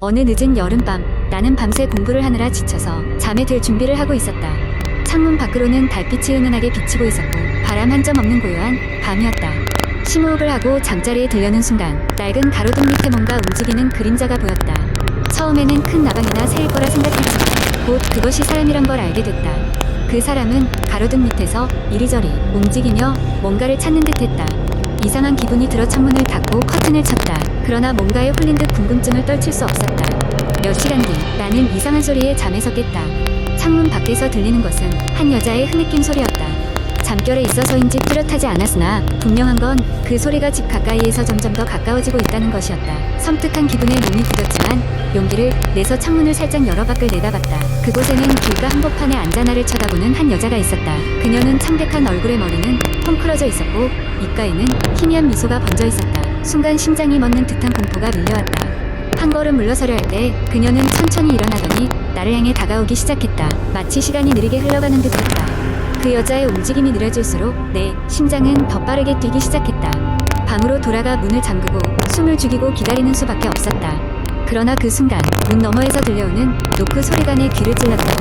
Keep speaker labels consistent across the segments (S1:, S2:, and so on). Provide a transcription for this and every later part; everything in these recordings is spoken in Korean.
S1: 어느 늦은 여름밤 나는 밤새 공부를 하느라 지쳐서 잠에 들 준비를 하고 있었다. 창문 밖으로는 달빛이 은은하게 비치고 있었고 바람 한 점 없는 고요한 밤이었다. 심호흡을 하고 잠자리에 들려는 순간 낡은 가로등 밑에 뭔가 움직이는 그림자가 보였다. 처음에는 큰 나방이나 새일 거라 생각했지만 곧 그것이 사람이란 걸 알게 됐다. 그 사람은 가로등 밑에서 이리저리 움직이며 뭔가를 찾는 듯했다. 이상한 기분이 들어 창문을 닫고 커튼을 쳤다. 그러나 뭔가에 홀린 듯 궁금증을 떨칠 수 없었다. 몇 시간 뒤 나는 이상한 소리에 잠에서 깼다. 창문 밖에서 들리는 것은 한 여자의 흐느낌 소리였다. 잠결에 있어서인지 뚜렷하지 않았으나 분명한 건 그 소리가 집 가까이에서 점점 더 가까워지고 있다는 것이었다. 섬뜩한 기분에 몸이 굳었지만 용기를 내서 창문을 살짝 열어 밖을 내다봤다. 그곳에는 길가 한복판에 앉아 나를 쳐다보는 한 여자가 있었다. 그녀는 창백한 얼굴에 머리는 헝클어져 있었고 입가에는 희미한 미소가 번져 있었다. 순간 심장이 멎는 듯한 공포가 밀려왔다. 한 걸음 물러서려 할 때 그녀는 천천히 일어나더니 나를 향해 다가오기 시작했다. 마치 시간이 느리게 흘러가는 듯했다. 그 여자의 움직임이 느려질수록 내 심장은 더 빠르게 뛰기 시작했다. 방으로 돌아가 문을 잠그고 숨을 죽이고 기다리는 수밖에 없었다. 그러나 그 순간 문 너머에서 들려오는 노크 소리가 내 귀를 찔렀다.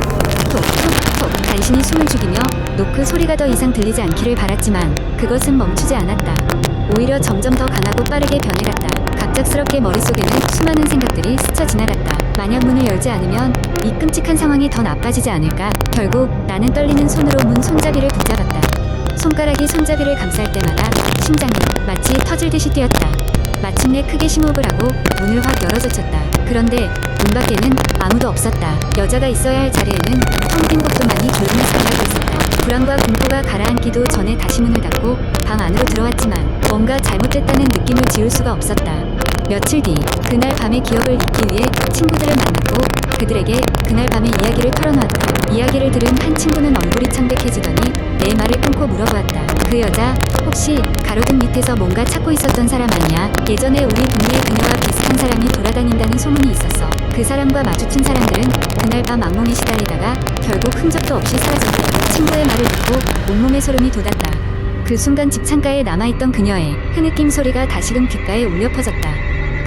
S1: 톡톡톡 간신히 숨을 죽이며 노크 소리가 더 이상 들리지 않기를 바랐지만 그것은 멈추지 않았다. 오히려 점점 더 강하고 빠르게 변해갔다. 갑작스럽게 머릿속에는 수많은 생각들이 스쳐 지나갔다. 만약 문을 열지 않으면 이 끔찍한 상황이 더 나빠지지 않을까? 결국 나는 떨리는 손으로 문 손잡이를 붙잡았다. 손가락이 손잡이를 감쌀 때마다 심장이 마치 터질 듯이 뛰었다. 마침내 크게 심호흡을 하고 문을 확 열어젖혔다. 그런데 문 밖에는 아무도 없었다. 여자가 있어야 할 자리에는 텅빈 복도만이 조용히 살아가고 있었다. 불안과 공포가 가라앉기도 전에 다시 문을 닫고 방 안으로 들어왔지만 뭔가 잘못됐다는 느낌을 지울 수가 없었다. 며칠 뒤 그날 밤의 기억을 잊기 위해 친구들을 만났고 그들에게 그날 밤의 이야기를 털어놓았다. 이야기를 들은 한 친구는 얼굴이 창백해지더니 내 말을 끊고 물어보았다. 그 여자 혹시 가로등 밑에서 뭔가 찾고 있었던 사람 아니야? 예전에 우리 동네에 그녀와 비슷한 사람이 돌아다닌다는 소문이 있었어. 그 사람과 마주친 사람들은 그날 밤 악몽에 시달리다가 결국 흔적도 없이 사라졌다. 친구의 말을 듣고 온몸에 소름이 돋았다. 그 순간 집 창가에 남아있던 그녀의 흐느낌 소리가 다시금 귓가에 울려 퍼졌다.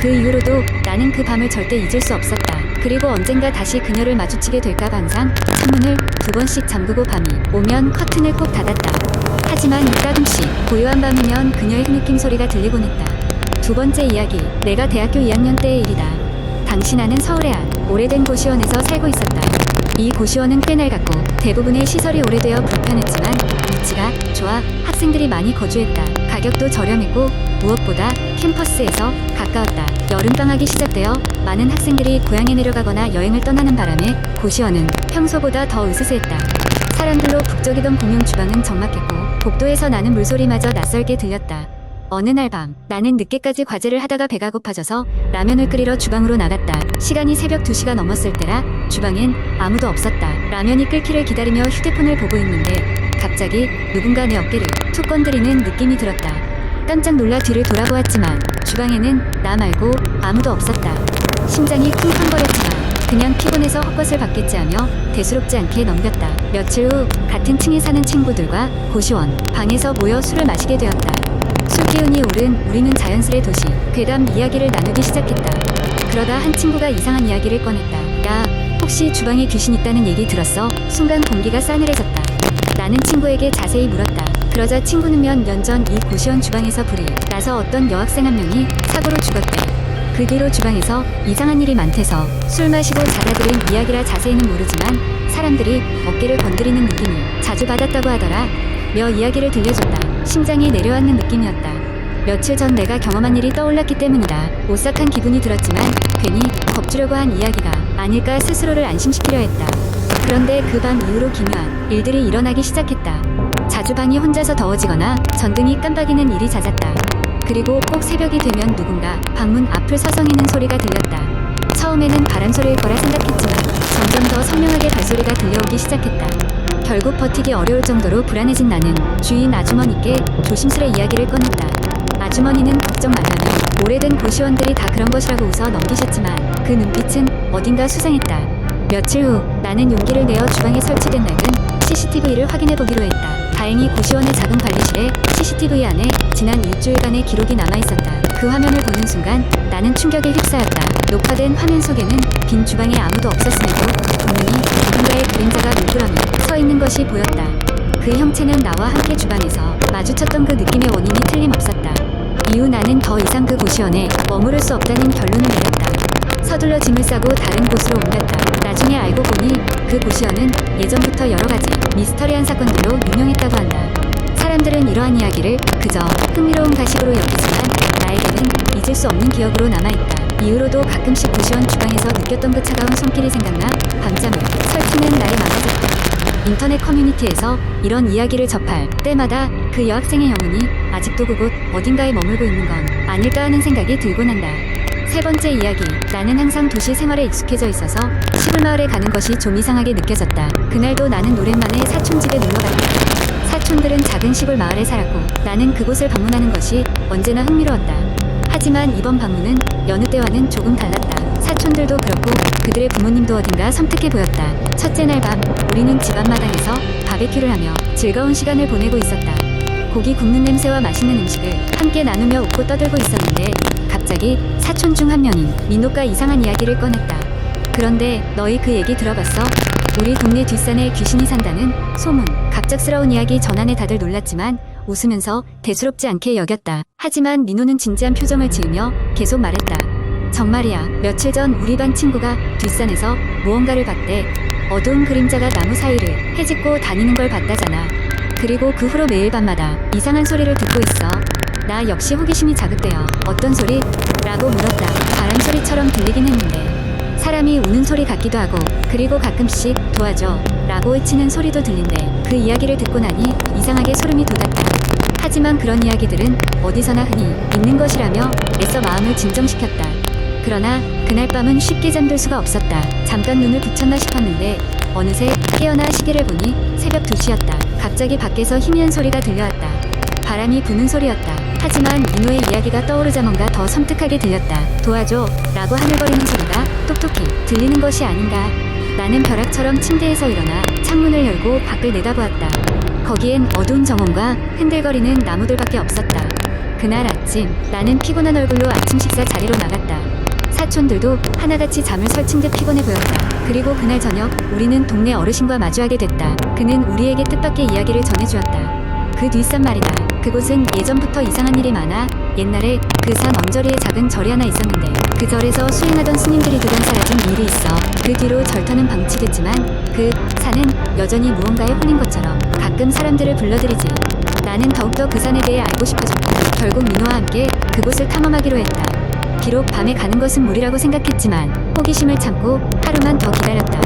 S1: 그 이후로도 나는 그 밤을 절대 잊을 수 없었다. 그리고 언젠가 다시 그녀를 마주치게 될까 항상 창문을 두 번씩 잠그고 밤이 오면 커튼을 꼭 닫았다. 하지만 가끔씩 고요한 밤이면 그녀의 흐느낌 소리가 들리곤 했다. 두 번째 이야기, 내가 대학교 2학년 때의 일이다. 당시 나는 서울의 한 오래된 고시원에서 살고 있었다. 이 고시원은 꽤 낡았고 대부분의 시설이 오래되어 불편했지만 위치가 좋아 학생들이 많이 거주했다. 가격도 저렴했고 무엇보다 캠퍼스에서 가까웠다. 여름방학이 시작되어 많은 학생들이 고향에 내려가거나 여행을 떠나는 바람에 고시원은 평소보다 더 으스스했다. 사람들로 북적이던 공용 주방은 적막했고 복도에서 나는 물소리마저 낯설게 들렸다. 어느 날 밤 나는 늦게까지 과제를 하다가 배가 고파져서 라면을 끓이러 주방으로 나갔다. 시간이 새벽 2시가 넘었을 때라 주방엔 아무도 없었다. 라면이 끓기를 기다리며 휴대폰을 보고 있는데 갑자기 누군가 내 어깨를 툭 건드리는 느낌이 들었다. 깜짝 놀라 뒤를 돌아보았지만 주방에는 나 말고 아무도 없었다. 심장이 쿵쾅거렸지만 그냥 피곤해서 헛것을 받겠지 하며 대수롭지 않게 넘겼다. 며칠 후 같은 층에 사는 친구들과 고시원 방에서 모여 술을 마시게 되었다. 술 기운이 오른 우리는 자연스레 도시 괴담 이야기를 나누기 시작했다. 그러다 한 친구가 이상한 이야기를 꺼냈다. 야, 혹시 주방에 귀신 있다는 얘기 들었어? 순간 공기가 싸늘해졌다. 나는 친구에게 자세히 물었다. 그러자 친구는 몇 년 전 이 고시원 주방에서 불이 나서 어떤 여학생 한 명이 사고로 죽었대. 그 뒤로 주방에서 이상한 일이 많대서 술 마시고 자다 들은 이야기라 자세히는 모르지만 사람들이 어깨를 건드리는 느낌을 자주 받았다고 하더라. 며 이야기를 들려줬다. 심장이 내려앉는 느낌이었다. 며칠 전 내가 경험한 일이 떠올랐기 때문이다. 오싹한 기분이 들었지만 괜히 겁주려고 한 이야기가 아닐까 스스로를 안심시키려 했다. 그런데 그 밤 이후로 기묘한 일들이 일어나기 시작했다. 자주 방이 혼자서 더워지거나 전등이 깜빡이는 일이 잦았다. 그리고 꼭 새벽이 되면 누군가 방문 앞을 서성이는 소리가 들렸다. 처음에는 바람 소리일 거라 생각했지만 점점 더 선명하게 발소리가 들려오기 시작했다. 결국 버티기 어려울 정도로 불안해진 나는 주인 아주머니께 조심스레 이야기를 꺼냈다. 아주머니는 걱정 말라며 오래된 고시원들이 다 그런 것이라고 웃어 넘기셨지만 그 눈빛은 어딘가 수상했다. 며칠 후 나는 용기를 내어 주방에 설치된 낡은 CCTV를 확인해 보기로 했다. 다행히 고시원의 작은 관리실에 CCTV 안에 지난 일주일간의 기록이 남아 있었다. 그 화면을 보는 순간 나는 충격에 휩싸였다. 녹화된 화면 속에는 빈 주방에 아무도 없었음에도 분명히 누군가의 그림자가 물끄러미 서 있는 것이 보였다. 그 형체는 나와 함께 주방에서 마주쳤던 그 느낌의 원인이 틀림없었다. 이후 나는 더 이상 그 고시원에 머무를 수 없다는 결론을 내렸다. 서둘러 짐을 싸고 다른 곳으로 옮겼다. 나중에 알고 보니 그 고시원은 예전부터 여러 가지 미스터리한 사건들로 유명했다고 한다. 사람들은 이러한 이야기를 그저 흥미로운 가식으로 여기지만 나에게는 잊을 수 없는 기억으로 남아있다. 이후로도 가끔씩 고시원 주방에서 느꼈던 그 차가운 손길이 생각나 밤잠을 설치는 날이 많아졌다. 인터넷 커뮤니티에서 이런 이야기를 접할 때마다 그 여학생의 영혼이 아직도 그곳 어딘가에 머물고 있는 건 아닐까 하는 생각이 들곤 한다. 세 번째 이야기. 나는 항상 도시 생활에 익숙해져 있어서 시골 마을에 가는 것이 좀 이상하게 느껴졌다. 그날도 나는 오랜만에 사촌 집에 놀러 갔다. 사촌들은 작은 시골 마을에 살았고 나는 그곳을 방문하는 것이 언제나 흥미로웠다. 하지만 이번 방문은 여느 때와는 조금 달랐다. 사촌들도 그렇고 그들의 부모님도 어딘가 섬뜩해 보였다. 첫째 날 밤 우리는 집 앞마당에서 바베큐를 하며 즐거운 시간을 보내고 있었다. 고기 굽는 냄새와 맛있는 음식을 함께 나누며 웃고 떠들고 있었는데 갑자기 사촌 중 한 명인 민호가 이상한 이야기를 꺼냈다. 그런데 너희 그 얘기 들어봤어? 우리 동네 뒷산에 귀신이 산다는 소문. 갑작스러운 이야기 전안에 다들 놀랐지만 웃으면서 대수롭지 않게 여겼다. 하지만 민호는 진지한 표정을 지으며 계속 말했다. 정말이야. 며칠 전 우리 반 친구가 뒷산에서 무언가를 봤대. 어두운 그림자가 나무 사이를 헤집고 다니는 걸 봤다잖아. 그리고 그 후로 매일 밤마다 이상한 소리를 듣고 있어. 나 역시 호기심이 자극되어 어떤 소리? 라고 물었다. 바람 소리처럼 들리긴 했는데 사람이 우는 소리 같기도 하고 그리고 가끔씩 도와줘 라고 외치는 소리도 들린대. 그 이야기를 듣고 나니 이상하게 소름이 돋았다. 하지만 그런 이야기들은 어디서나 흔히 있는 것이라며 애써 마음을 진정시켰다. 그러나 그날 밤은 쉽게 잠들 수가 없었다. 잠깐 눈을 붙였나 싶었는데 어느새 깨어나 시계를 보니 새벽 2시였다. 갑자기 밖에서 희미한 소리가 들려왔다. 바람이 부는 소리였다. 하지만 민호의 이야기가 떠오르자 뭔가 더 섬뜩하게 들렸다. 도와줘 라고 하늘거리는 소리가 똑똑히 들리는 것이 아닌가. 나는 벼락처럼 침대에서 일어나 창문을 열고 밖을 내다보았다. 거기엔 어두운 정원과 흔들거리는 나무들밖에 없었다. 그날 아침 나는 피곤한 얼굴로 아침 식사 자리로 나갔다. 사촌들도 하나같이 잠을 설친 듯 피곤해 보였다. 그리고 그날 저녁 우리는 동네 어르신과 마주하게 됐다. 그는 우리에게 뜻밖의 이야기를 전해주었다. 그 뒷산 말이다. 그곳은 예전부터 이상한 일이 많아 옛날에 그 산 언저리에 작은 절이 하나 있었는데 그 절에서 수행하던 스님들이 두번 사라진 일이 있어 그 뒤로 절터는 방치됐지만 그 산은 여전히 무언가에 홀린 것처럼 가끔 사람들을 불러들이지 나는 더욱더 그 산에 대해 알고 싶어졌고 결국 민호와 함께 그곳을 탐험하기로 했다 비록 밤에 가는 것은 무리라고 생각했지만 호기심을 참고 하루만 더 기다렸다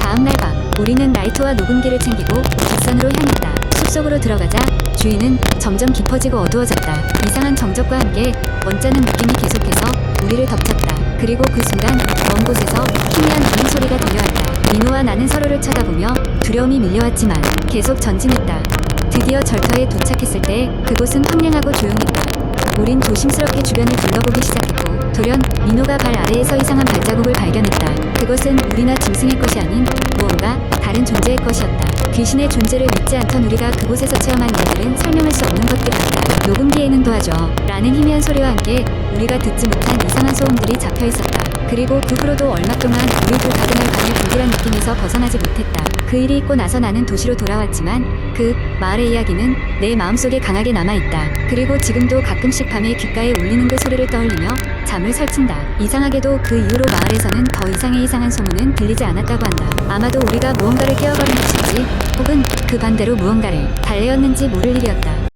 S1: 다음 날 밤 우리는 라이트와 녹음기를 챙기고 뒷산으로 향했다 숲속으로 들어가자 주위는 점점 깊어지고 어두워졌다. 이상한 정적과 함께 원짜는 느낌이 계속해서 우리를 덮쳤다. 그리고 그 순간 먼 곳에서 희미한 우는 소리가 들려왔다. 민호와 나는 서로를 쳐다보며 두려움이 밀려왔지만 계속 전진했다. 드디어 절터에 도착했을 때 그곳은 황량하고 조용했다. 우린 조심스럽게 주변을 둘러보기 시작했고 돌연 민호가 발 아래에서 이상한 발자국을 발견했다. 그것은 우리나 짐승의 것이 아닌 무언가 다른 존재의 것이었다. 귀신의 존재를 믿지 않던 우리가 그곳에서 체험한 일들은 설명할 수 없는 것들 같다. 녹음기에는 도와줘. 라는 희미한 소리와 함께 우리가 듣지 못한 이상한 소음들이 잡혀 있었다. 그리고 그 후로도 얼마 동안 우리 그 가든을 가는 불길한 느낌에서 벗어나지 못했다. 그 일이 있고 나서 나는 도시로 돌아왔지만 그 마을의 이야기는 내 마음속에 강하게 남아있다. 그리고 지금도 가끔씩 밤에 귓가에 울리는 그 소리를 떠올리며 잠을 설친다. 이상하게도 그 이후로 마을에서는 더 이상의 이상한 소문은 들리지 않았다고 한다. 아마도 우리가 무언가를 깨어버린 것인지 혹은 그 반대로 무언가를 달래었는지 모를 일이었다.